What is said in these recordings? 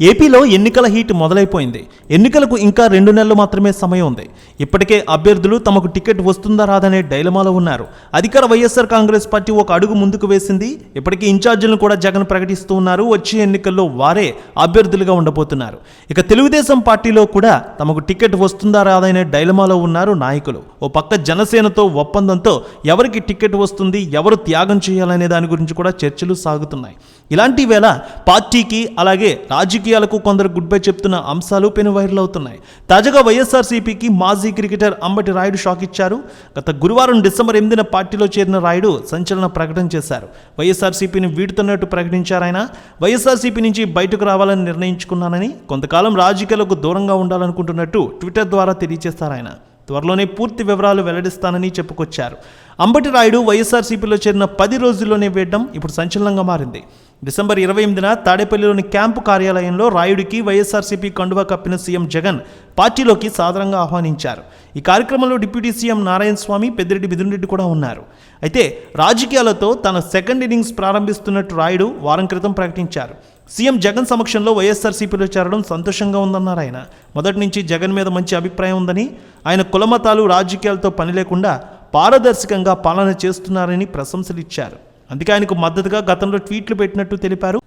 ఏపీలో ఎన్నికల హీట్ మొదలైపోయింది. ఎన్నికలకు ఇంకా రెండు నెలలు మాత్రమే సమయం ఉంది. ఇప్పటికే అభ్యర్థులు తమకు టికెట్ వస్తుందా రాదనే డైలమాలో ఉన్నారు. అధికార వైఎస్ఆర్ కాంగ్రెస్ పార్టీ ఒక అడుగు ముందుకు వేసింది. ఇప్పటికీ ఇన్ఛార్జీలను కూడా జగన్ ప్రకటిస్తూ ఉన్నారు. వచ్చే ఎన్నికల్లో వారే అభ్యర్థులుగా ఉండబోతున్నారు. ఇక తెలుగుదేశం పార్టీలో కూడా తమకు టికెట్ వస్తుందా రాదనే డైలమాలో ఉన్నారు నాయకులు. ఓ పక్క జనసేనతో ఒప్పందంతో ఎవరికి టికెట్ వస్తుంది ఎవరు త్యాగం చేయాలనే దాని గురించి కూడా చర్చలు సాగుతున్నాయి. ఇలాంటి వేళ పార్టీకి అలాగే రాజకీయాలకు కొందరు గుడ్ బై చెప్తున్న అంశాలు పెను వైరల్ అవుతున్నాయి. తాజాగా వైఎస్ఆర్సీపీకి మాజీ క్రికెటర్ అంబటి రాయుడు షాక్ ఇచ్చారు. గత గురువారం డిసెంబర్ ఎనిమిదిన పార్టీలో చేరిన రాయుడు సంచలన ప్రకటన చేశారు. వైఎస్ఆర్సీపీని వీడుతున్నట్టు ప్రకటించారు ఆయన. వైఎస్ఆర్సీపీ నుంచి బయటకు రావాలని నిర్ణయించుకున్నానని కొంతకాలం రాజకీయాలకు దూరంగా ఉండాలనుకుంటున్నట్టు ట్విట్టర్ ద్వారా తెలియజేస్తారు ఆయన. త్వరలోనే పూర్తి వివరాలు వెల్లడిస్తానని చెప్పుకొచ్చారు. అంబటి రాయుడు వైఎస్ఆర్సీపీలో చేరిన పది రోజుల్లోనే వేయడం ఇప్పుడు సంచలనంగా మారింది. డిసెంబర్ ఇరవై ఎనిమిదిన తాడేపల్లిలోని క్యాంపు కార్యాలయంలో రాయుడికి వైఎస్ఆర్సీపీ కండువా కప్పిన సీఎం జగన్ పార్టీలోకి సాధారణంగా ఆహ్వానించారు. ఈ కార్యక్రమంలో డిప్యూటీ సీఎం నారాయణ స్వామి పెద్దిరెడ్డి మిథున్రెడ్డి కూడా ఉన్నారు. అయితే రాజకీయాలతో తన సెకండ్ ఇన్నింగ్స్ ప్రారంభిస్తున్నట్టు రాయుడు వారం క్రితం ప్రకటించారు. సీఎం జగన్ సమక్షంలో వైఎస్ఆర్సీపీలో చేరడం సంతోషంగా ఉందన్నారు ఆయన. మొదటి నుంచి జగన్ మీద మంచి అభిప్రాయం ఉందని ఆయన కులమతాలు రాజకీయాలతో పని లేకుండా పారదర్శకంగా పాలన చేస్తున్నారని ప్రశంసలు ఇచ్చారు అందుకే ఆయనకు మద్దతుగా గతంలో ట్వీట్లు పెట్టినట్టు తెలిపారు.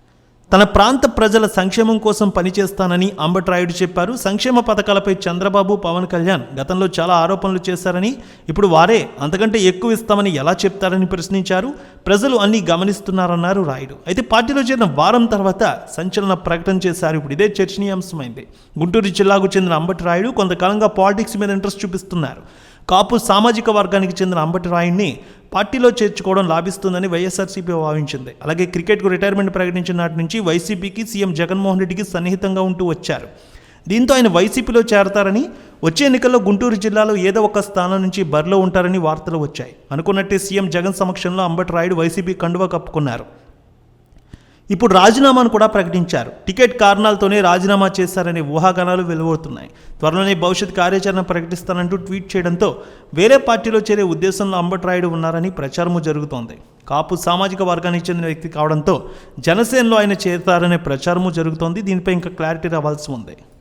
తన ప్రాంత ప్రజల సంక్షేమం కోసం పనిచేస్తానని అంబట్రాయుడు చెప్పారు. సంక్షేమ పథకాలపై చంద్రబాబు పవన్ కళ్యాణ్ గతంలో చాలా ఆరోపణలు చేశారని ఇప్పుడు వారే అంతకంటే ఎక్కువ ఇస్తామని ఎలా చెప్తారని ప్రశ్నించారు. ప్రజలు అన్ని గమనిస్తున్నారన్నారు రాయుడు. అయితే పార్టీలో చేరిన వారం తర్వాత సంచలన ప్రకటన చేశారు. ఇప్పుడు ఇదే చర్చనీయాంశమైంది. గుంటూరు జిల్లాకు చెందిన అంబటి రాయుడు కొంతకాలంగా పాలిటిక్స్ మీద ఇంట్రెస్ట్ చూపిస్తున్నారు. కాపు సామాజిక వర్గానికి చెందిన అంబటి రాయుడిని పార్టీలో చేర్చుకోవడం లాభిస్తుందని వైఎస్ఆర్సీపీ భావించింది. అలాగే క్రికెట్కు రిటైర్మెంట్ ప్రకటించిన నాటి నుంచి వైసీపీకి సీఎం జగన్మోహన్ రెడ్డికి సన్నిహితంగా ఉంటూ వచ్చారు. దీంతో ఆయన వైసీపీలో చేరతారని వచ్చే ఎన్నికల్లో గుంటూరు జిల్లాలో ఏదో ఒక స్థానం నుంచి బరిలో ఉంటారని వార్తలు వచ్చాయి. అనుకున్నట్టే సీఎం జగన్ సమక్షంలో అంబటి రాయుడు వైసీపీ కండువా కప్పుకున్నారు. ఇప్పుడు రాజీనామాను కూడా ప్రకటించారు. టికెట్ కారణాలతోనే రాజీనామా చేశారనే ఊహాగానాలు వెలువడుతున్నాయి. త్వరలోనే భవిష్యత్ కార్యాచరణ ప్రకటిస్తానంటూ ట్వీట్ చేయడంతో వేరే పార్టీలో చేరే ఉద్దేశంలో అంబట్రాయుడు ఉన్నారని ప్రచారము జరుగుతోంది. కాపు సామాజిక వర్గానికి చెందిన వ్యక్తి కావడంతో జనసేనలో ఆయన చేరతారనే ప్రచారము జరుగుతోంది. దీనిపై ఇంకా క్లారిటీ రావాల్సి ఉంది.